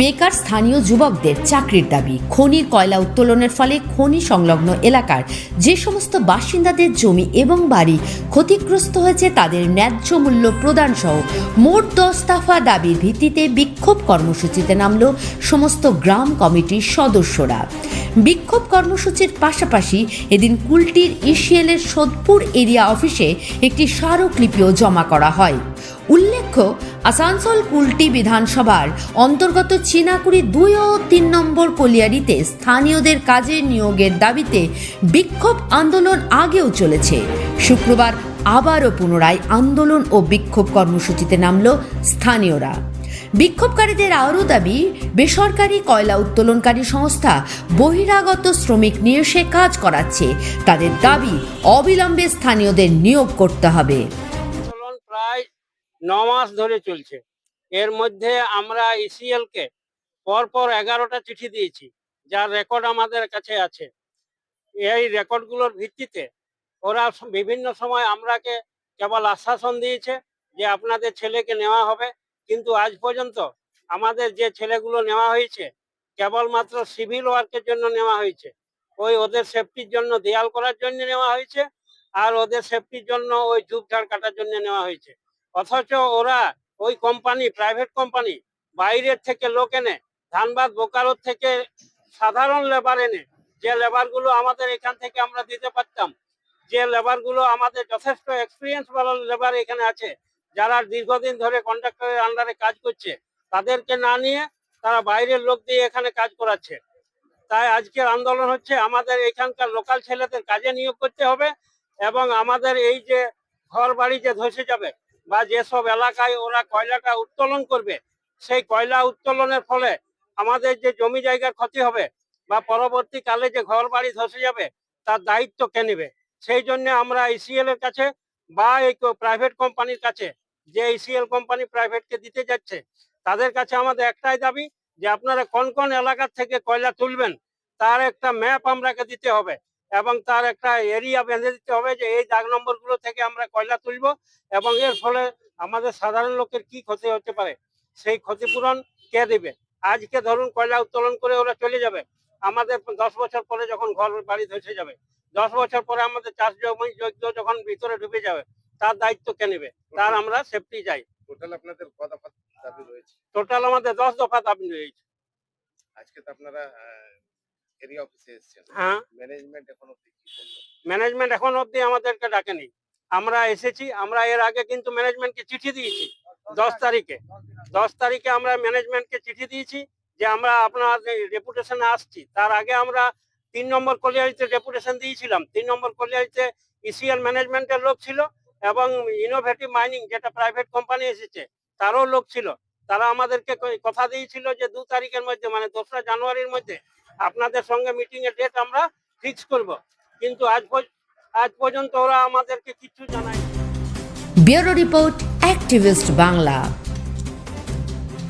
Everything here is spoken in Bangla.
বেকার স্থানীয় যুবকদের চাকরির দাবি, খনির কয়লা উত্তোলনের ফলে খনি সংলগ্ন এলাকার যে সমস্ত বাসিন্দাদের জমি এবং বাড়ি ক্ষতিগ্রস্ত হয়েছে তাদের ন্যায্য মূল্য প্রদান সহ মোট দশ দফা দাবির ভিত্তিতে বিক্ষোভ কর্মসূচিতে নামল সমস্ত গ্রাম কমিটির সদস্যরা। বিক্ষোভ কর্মসূচির পাশাপাশি এদিন কুলটির ইসিএলের সোদপুর এরিয়া অফিসে একটি স্মারকলিপিও জমা করা হয়। উল্লেখ্য, আসানসোল কুলটি বিধানসভার অন্তর্গত চিনাকুড়ি দুই ও তিন নম্বর কলিয়ারিতে স্থানীয়দের কাজে নিয়োগের দাবিতে বিক্ষোভ আন্দোলন আগেও চলেছে। শুক্রবার আবারও পুনরায় আন্দোলন ও বিক্ষোভ কর্মসূচিতে নামল স্থানীয়রা। বিক্ষোভকারীদের আরও দাবি, বেসরকারি কয়লা উত্তোলনকারী সংস্থা বহিরাগত শ্রমিক নিয়ে সে কাজ করাচ্ছে। তাদের দাবি, অবিলম্বে স্থানীয়দের নিয়োগ করতে হবে। ন মাস ধরে চলছে। এর মধ্যে আমরা ইসিএল কে পরপর এগারোটা চিঠি দিয়েছি, যার রেকর্ড আমাদের কাছে আছে। এই রেকর্ডগুলোর ভিত্তিতে ওরা বিভিন্ন সময় আমরাকে কেবল আশ্বাসন দিয়েছে যে আপনাদের ছেলেকে নেওয়া হবে। কিন্তু আজ পর্যন্ত আমাদের যে ছেলেগুলো নেওয়া হয়েছে, কেবলমাত্র সিভিল ওয়ার্কের জন্য নেওয়া হয়েছে। ওই ওদের সেফটির জন্য দেয়াল করার জন্য নেওয়া হয়েছে, আর ওদের সেফটির জন্য ওই ঝুপঝাড় কাটার জন্য নেওয়া হয়েছে। অথচ ওরা ওই কোম্পানি প্রাইভেট কোম্পানি বাইরের থেকে লোক এনে, ধানবাদ বোকারোর থেকে সাধারণ লেবার এনে, যে লেবারগুলো আমাদের এখান থেকে আমরা দিতে পারতাম, যে লেবারগুলো আমাদের যথেষ্ট এক্সপিরিয়েন্স ভালো লেবার এখানে আছে, যারা দীর্ঘদিন ধরে কন্ট্রাক্টরের আন্ডারে কাজ করছে, তাদেরকে না নিয়ে তারা বাইরের লোক দিয়ে এখানে কাজ করাচ্ছে। তাই আজকের আন্দোলন হচ্ছে, আমাদের এখানকার লোকাল ছেলেদের কাজে নিয়োগ করতে হবে এবং আমাদের এই যে ঘর বাড়ি যে ধসে যাবে বা যেসব এলাকায় ওরা কয়লাটা উত্তোলন করবে, সেই কয়লা উত্তোলনের ফলে আমাদের যে জমি জায়গার ক্ষতি হবে বা পরবর্তীকালে যে ঘর বাড়ি ধসে যাবে, তার দায়িত্ব কে নেবে? সেই জন্য আমরা ইসিএল এর কাছে বা এই প্রাইভেট কোম্পানির কাছে যে ইসিএল কোম্পানি প্রাইভেটকে দিতে যাচ্ছে, তাদের কাছে আমাদের একটাই দাবি যে আপনারা কোন কোন এলাকার থেকে কয়লা তুলবেন, তার একটা ম্যাপ আমরাকে দিতে হবে। এবং তার একটা এরিয়া বেঁধে দিতে হবে যে এই দাগ নম্বরগুলো থেকে আমরা কয়লা তুলব এবং এর ফলে আমাদের সাধারণ লোকের কি ক্ষতি হতে পারে? সেই ক্ষতিপূরণ কে দেবে? আজকে ধরুন কয়লা উত্তোলন করে ওরা চলে যাবে। আমাদের দশ বছর পরে যখন ঘর বাড়ি ধসে যাবে দশ বছর পরে আমাদের চাষ জমি যজ্ঞ যখন ভিতরে ঢুকে যাবে তার দায়িত্ব কে নেবে? তার আমরা সেফটি চাই। টোটাল আপনাদের টোটাল আমাদের দশ দফা দাবি রয়েছে। আজকে তো আপনারা এরিয়া অফিসে এসেছেন হ্যাঁ। ম্যানেজমেন্ট এখন অব্দি কি করল ম্যানেজমেন্ট এখন অবধি আমাদেরকে ডাকেনি। আমরা এসেছি আমরা এর আগে কিন্তু ম্যানেজমেন্টকে চিঠি দিয়েছি দশ তারিখে। দশ তারিখে আমরা ম্যানেজমেন্টকে চিঠি দিয়েছি যে আমরা আপনার রেপুটেশনে আসছি। তার আগে আমরা তিন নম্বর কলিয়ারিতে রেপুটেশন দিয়েছিলাম। তিন নম্বর কলিয়ারিতে ইসিএল ম্যানেজমেন্টের লোক ছিল এবং ইনোভেটিভ মাইনিং যেটা প্রাইভেট কোম্পানি এসেছে তারও লোক ছিল। তারা আমাদেরকে কথা দিয়েছিল যে দু তারিখের মধ্যে মানে দোসরা জানুয়ারির মধ্যে আপনাদের সঙ্গে মিটিং এর ডেট আমরা ফিক্স করব। কিন্তু আজ আজ পর্যন্ত ওরা আমাদেরকে কিছু জানায় ব্যুরো রিপোর্ট অ্যাক্টিভিস্ট বাংলা।